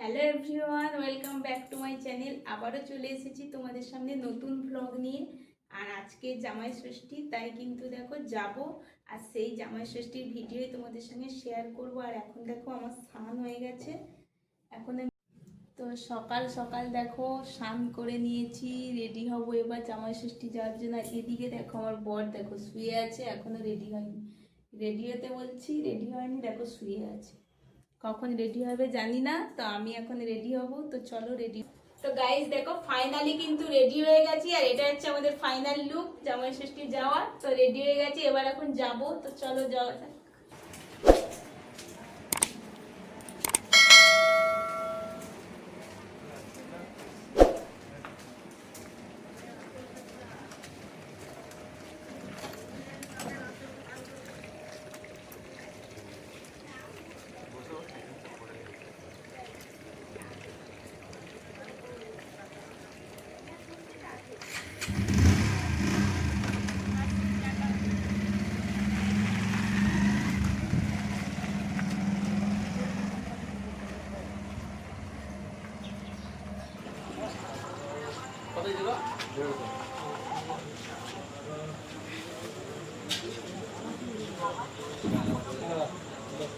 Hello everyone welcome back to my channel আবারও চলে এসেছি তোমাদের সামনে নতুন ভ্লগ নিয়ে। আর আজকে জামাই ষষ্ঠী, তাই কিন্তু দেখো যাব। আর সেই জামাই ষষ্ঠীর ভিডিওই তোমাদের সঙ্গে শেয়ার করব। আর এখন দেখো আমার স্নান হয়ে গেছে। এখন তো সকাল সকাল দেখো স্নান করে নিয়েছি রেডি হব এবার জামাই ষষ্ঠী যাওয়ার জন্য। এদিকে দেখো আমার বর দেখো শুয়ে আছে এখনও রেডি হয়নি। রেডি হতে বলছি রেডি হয়নি, দেখো শুয়ে আছে। কখন রেডি হবে জানি না, তো আমি এখন রেডি হব, তো চলো রেডি তো গাইজ দেখো ফাইনালি কিন্তু রেডি হয়ে গেছি, আর এটা হচ্ছে আমাদের ফাইনাল লুক জামাই ষষ্ঠী যাওয়া তো রেডি হয়ে গেছি, এবার এখন যাব, তো চলো যাওয়া যাক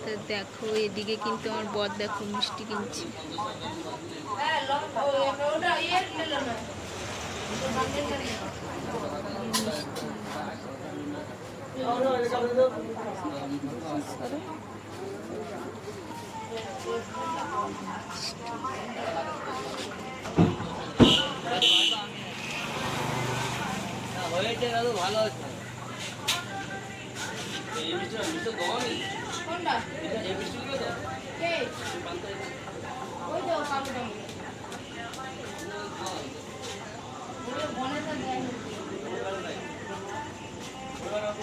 তো দেখো এদিকে কিন্তু আমার বর দেখো মিষ্টি কিনছে। ভালো হচ্ছে তো ওই তো কাকুটা ওই বনেটা দেয় এই না এই না এই না ধরো।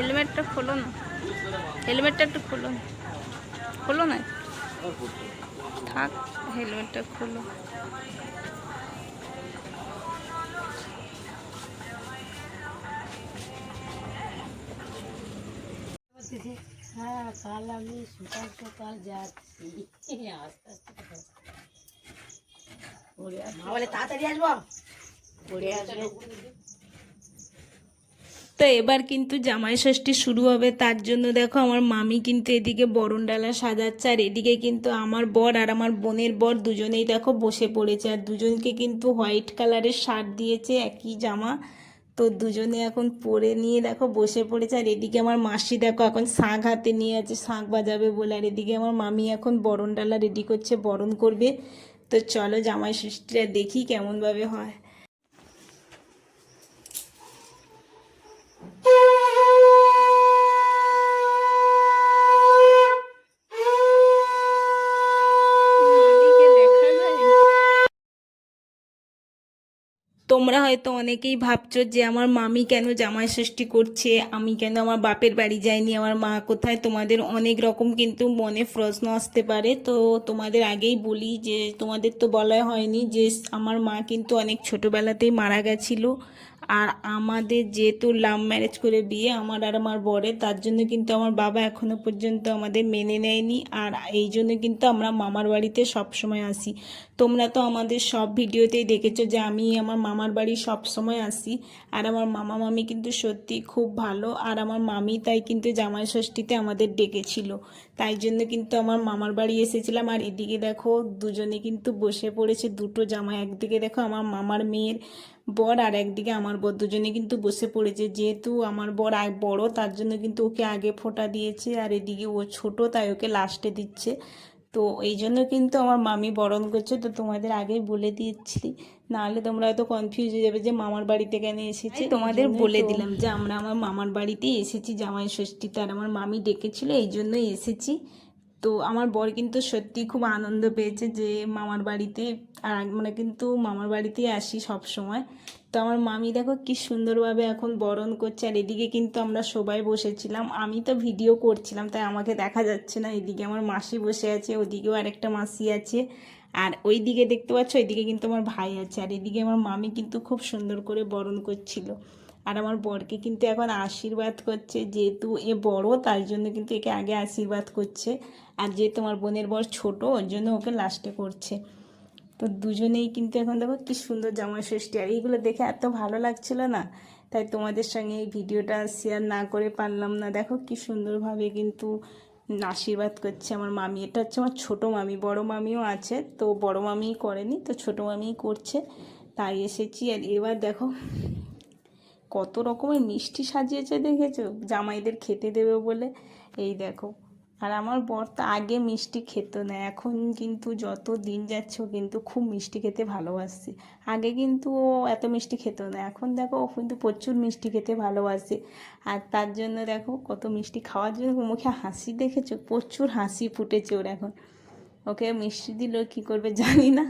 হেলমেটটা খোলো না। হেলমেটটা একটু খোলো না। খোলো না থাক হেলমেটটা খোলো। হ্যাঁ কাল আমি সকাল সকাল যাচ্ছি। আস্তে আস্তে আসব। বলে তাড়াতাড়ি আসব? পড়ে আসবে। তো এবার কিন্তু জামাই ষষ্ঠী শুরু হবে, তার জন্য দেখো আমার মামি কিন্তু এদিকে বরণ ডালা সাজাচ্ছে, আর এদিকে কিন্তু আমার বর আর আমার বোনের বর দুজনেই দেখো বসে পড়েছে, আর দুজনকে কিন্তু হোয়াইট কালারের শার্ট দিয়েছে একই জামা, তো দুজনে এখন পরে নিয়ে দেখো বসে পড়েছে, আর এদিকে আমার মাসি দেখো এখন শাঁখ হাতে নিয়ে আছে, শাঁখ বাজাবে বলে, আর এদিকে আমার মামি এখন বরণ ডালা রেডি করছে, বরণ করবে, তো চলো জামাই ষষ্ঠীটা দেখি কেমনভাবে হয়। তোমরা হয়তো অনেকেই ভাবছ যে আমার মামি কেন জামাই ষষ্ঠী করছে, আমি কেন আমার বাপের বাড়ি যাইনি, আমার মা কোথায়? তোমাদের অনেক রকম কিন্তু মনে প্রশ্ন আসতে পারে। তো তোমাদের আগেই বলি যে তোমাদের তো বলা হয়নি যে আমার মা কিন্তু অনেক ছোটোবেলাতেই মারা গেছিল। আর আমাদের যেহেতু লাভ ম্যারেজ করে বিয়ে, আমার আর আমার বরের, তার জন্য কিন্তু আমার বাবা এখনও পর্যন্ত আমাদের মেনে নেয়নি। আর এই জন্য কিন্তু আমরা মামার বাড়িতে সব সময় আসি। তোমরা তো আমাদের সব ভিডিওতেই দেখেছ যে আমি আমার মামার বাড়ি সব সময় আসি। আর আমার মামা মামি কিন্তু সত্যি খুব ভালো। আর আমার মামি তাই কিন্তু জামাই ষষ্ঠীতে আমাদের ডেকেছিল। তাই জন্য কিন্তু আমার মামার বাড়ি এসেছিলাম। আর এদিকে দেখো, দুজনে কিন্তু বসে পড়েছে দুটো জামাই। একদিকে দেখো আমার মামার মেয়ের বর আর একদিকে আমার বর দুজনে কিন্তু বসে পড়েছে। যেহেতু আমার বর আগ বড় তার জন্য কিন্তু ওকে আগে ফোঁটা দিয়েছে আর এদিকে ও ছোট তাই ওকে লাস্টে দিচ্ছে। তো এই জন্য কিন্তু আমার মামি বরণ করছে। তো তোমাদের আগেই বলে দিয়েছি নাহলে তোমরা হয়তো কনফিউজ হয়ে যাবে যে মামার বাড়িতে কেন এসেছি। তোমাদের বলে দিলাম যে আমরা আমার মামার বাড়িতেই এসেছি জামাই ষষ্ঠীতে আর আমার মামি ডেকেছিল এই জন্যই এসেছি। তো আমার বর কিন্তু সত্যি খুব আনন্দ পেয়েছে যে মামার বাড়িতে, আর আমরা কিন্তু মামার বাড়িতেই আসি সব সময়। তো আমার মামি দেখো কি সুন্দরভাবে এখন বরণ করছে, আর এদিকে কিন্তু আমরা সবাই বসেছিলাম। আমি তো ভিডিও করছিলাম, তাই আমাকে দেখা যাচ্ছে না। এদিকে আমার মাসি বসে আছে, ওদিকেও আরেকটা মাসি আছে। আর ওই দিকে দেখতে পাচ্ছ, ওইদিকে কিন্তু আমার ভাই আছে। আর এদিকে আমার মামি কিন্তু খুব সুন্দর করে বরণ করছিল। আর আমার বরকে কিন্তু এখন আশীর্বাদ করছে, যেহেতু এ বড়, তার জন্য কিন্তু একে আগে আশীর্বাদ করছে। আর যেহেতু আমার বোনের বর ছোট, ওর জন্য ওকে লাস্টে করছে। তো দুজনেই কিন্তু এখন দেখো কি সুন্দর জামা ষষ্ঠী। আর এইগুলো দেখে এত ভালো লাগছিল না? তাই তোমাদের সঙ্গে এই ভিডিওটা শেয়ার না করে পারলাম না। দেখো কি সুন্দরভাবে কিন্তু আশীর্বাদ করছে আমার মামি। এটা হচ্ছে আমার ছোটো মামি, বড় মামিও আছে, তো বড় মামিই করেনি, তো ছোটো মামিই করছে। তাই এসেছি। আর এবার দেখো কত রকমের মিষ্টি সাজিয়েছে দেখেছ? জামাইদের খেতে দেবে বলে। এই দেখো। আর আমার বর তো আগে মিষ্টি খেত না, এখন কিন্তু যত দিন যাচ্ছে কিন্তু খুব মিষ্টি খেতে ভালোবাসছে। আগে কিন্তু ও এত মিষ্টি খেত না, এখন দেখো ও কিন্তু প্রচুর মিষ্টি খেতে ভালোবাসে। আর তার জন্য দেখো কত মিষ্টি খাওয়ার জন্য মুখে হাসি দেখেছ? প্রচুর হাসি ফুটেছে ওর এখন। ওকে মিষ্টি দিল, কী করবে জানি না।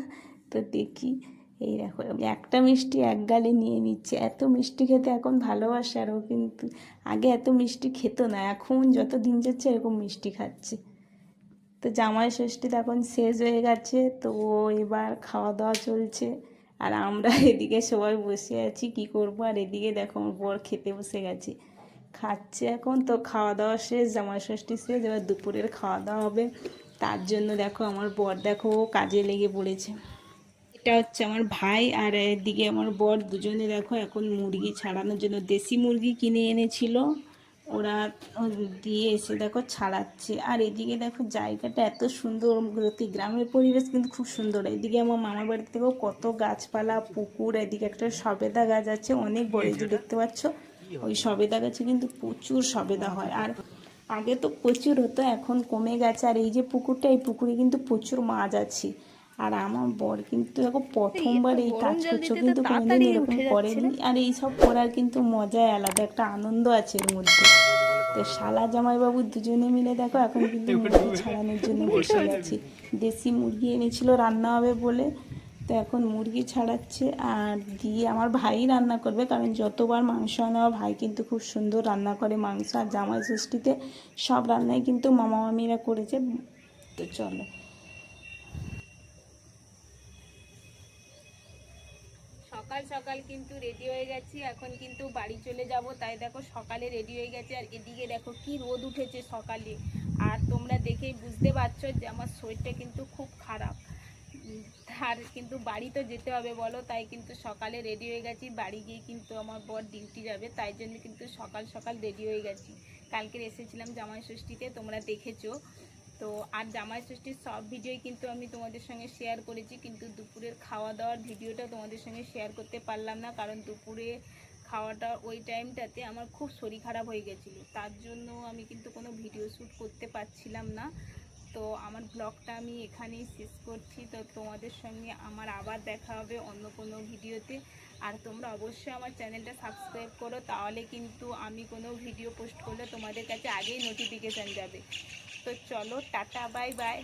তো দেখি। এই দেখো একটা মিষ্টি এক গালে নিয়ে নিচ্ছে। এত মিষ্টি খেতে এখন ভালোবাসে আর ও কিন্তু, আগে এত মিষ্টি খেত না, এখন যত দিন যাচ্ছে এরকম মিষ্টি খাচ্ছে। তো জামাই ষষ্ঠী তখন শেষ হয়ে গেছে, তো ও এবার খাওয়া দাওয়া চলছে। আর আমরা এদিকে সবাই বসে আছি, কি করব? আর এদিকে দেখো, আমার বর খেতে বসে গেছে। খাচ্ছে এখন, তো খাওয়া দাওয়া শেষ, জামাই ষষ্ঠী শেষ, এবার দুপুরের খাওয়া দাওয়া হবে। তার জন্য দেখো, আমার বর দেখো কাজে লেগে পড়েছে। এটা হচ্ছে আমার ভাই আর এদিকে আমার বর দুজনে দেখো এখন মুরগি ছাড়ানোর জন্য দেশি মুরগি কিনে এনেছিল। ওরা দিয়ে এসে দেখো ছাড়াচ্ছে। আর এদিকে দেখো জায়গাটা এত সুন্দর গ্রামের পরিবেশ কিন্তু খুব সুন্দর। এদিকে আমার মামার বাড়ি থেকেও কত গাছপালা, পুকুর, এদিকে একটা সবেদা গাছ আছে, অনেক বড় যে দেখতে পাচ্ছ। ওই সবেদা গাছে কিন্তু প্রচুর সবেদা হয়। আর আগে তো প্রচুর হতো, এখন কমে গেছে। আর এই যে পুকুরটা, এই পুকুরে কিন্তু প্রচুর মাছ আছে। আর আমার বর কিন্তু দেখো প্রথমবার এই কাজ করছ কিন্তু কোনোদিন এরকম করেনি। আর এইসব করার কিন্তু মজাই আলাদা একটা আনন্দ আছে এর মধ্যে। তো শালা জামাইবাবু দুজনে মিলে দেখো এখন কিন্তু মুরগি ছাড়ানোর জন্য বসে গেছি দেশি মুরগি এনেছিল রান্না হবে বলে। তো এখন মুরগি ছাড়াচ্ছে আর দিয়ে আমার ভাই রান্না করবে কারণ যতবার মাংস আনে ভাই কিন্তু খুব সুন্দর রান্না করে মাংস। আর জামাই ষষ্ঠীতে সব রান্নাই কিন্তু মামা মামিরা করেছে। তো চলো। সকাল সকাল কিন্তু রেডি হয়ে গেছি, এখন কিন্তু বাড়ি চলে যাব, তাই দেখো সকালে রেডি হয়ে গেছে, আর এদিকে দেখো কি রোদ উঠেছে সকালে। আর তোমরা দেখেই বুঝতে পারছ যে আমার শরীরটা কিন্তু খুব খারাপ। আর কিন্তু বাড়ি তো যেতে হবে বলো, তাই কিন্তু সকালে রেডি হয়ে গেছি, বাড়ি গিয়ে কিন্তু আমার বর ডিউটি যাবে, তাই জন্য কিন্তু সকাল সকাল রেডি হয়ে গেছি। কালকে এসেছিলাম জামাই ষষ্ঠীতে তোমরা দেখেছ। তো আর জামাই ষষ্ঠীর সব ভিডিওই কিন্তু আমি তোমাদের সঙ্গে শেয়ার করেছি, কিন্তু দুপুরের খাওয়া দাওয়ার ভিডিওটা তোমাদের সঙ্গে শেয়ার করতে পারলাম না, কারণ দুপুরে খাওয়াটা ওই টাইমটাতে আমার খুব শরীর খারাপ হয়ে গেছিল। তার জন্য আমি কিন্তু কোনো ভিডিও শ্যুট করতে পারছিলাম না। তো আমার ব্লগটা আমি এখানেই শেষ করছি। তো তোমাদের সঙ্গে আমার আবার দেখা হবে অন্য কোনো ভিডিওতে। আর তোমরা অবশ্যই আমার চ্যানেলটা সাবস্ক্রাইব করো, তাহলে কিন্তু আমি কোনো ভিডিও পোস্ট করলে তোমাদের কাছে আগেই নোটিফিকেশান যাবে। তো চলো, টাটা বাই বাই